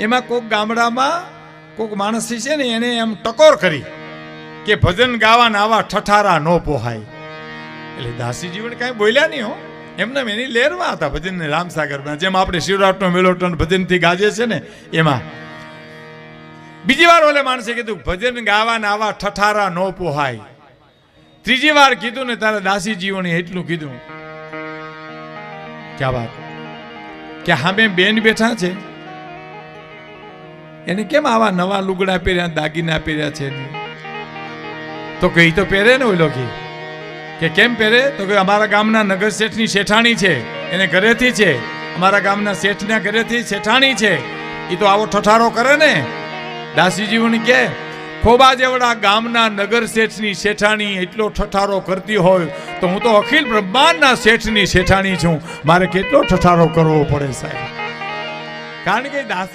એમાં કોક ગામડામાં કોક માણસી છે ને, એને એમ ટકોર કરી કે ભજન ગાવાના આવા ઠઠારા ન પોહાય. એટલે દાસી જીવન કાંઈ બોલ્યા નહીં હો. એમને એની લેરવા હતા ભજન રામસાગરમાં, જેમ આપણે શિવરાટનો મેળો ટન ભજનથી ગાજે છે ને, એમાં. બીજી વાર ઓલે માણસે કીધું, ભજન ગાવાના આવા ઠઠારા ન પોહાય. ત્રીજી વાર કીધું ને તારા દાસીજીઓને એટલું કીધું, ક્યાં વાત? કે સામે બેન બેઠા છે? એને કેમ આવા નવા લુગડા પહેર્યા, દાગીના પહેર્યા છે તો કઈ તો પહેરે ને ઓલો કે કે કેમ પહેરે? તો કે અમારા ગામના નગર શેઠની શેઠાણી છે. એને ઘરેથી છે. અમારા ગામના શેઠના ઘરેથી શેઠાણી છે. એ તો આવો ઠઠારો કરે ને. દાસીજીઓને કે, ખોબા જેવડા ગામના નગર શેઠની શેઠાણી એટલો ઠઠારો કરતી હોય, તો હું તો અખિલ બ્રહ્માંડના શેઠની શેઠાણી છું. મારે કેટલો ઠઠારો કરવો પડે સાહેબ? કારણ કે દાસી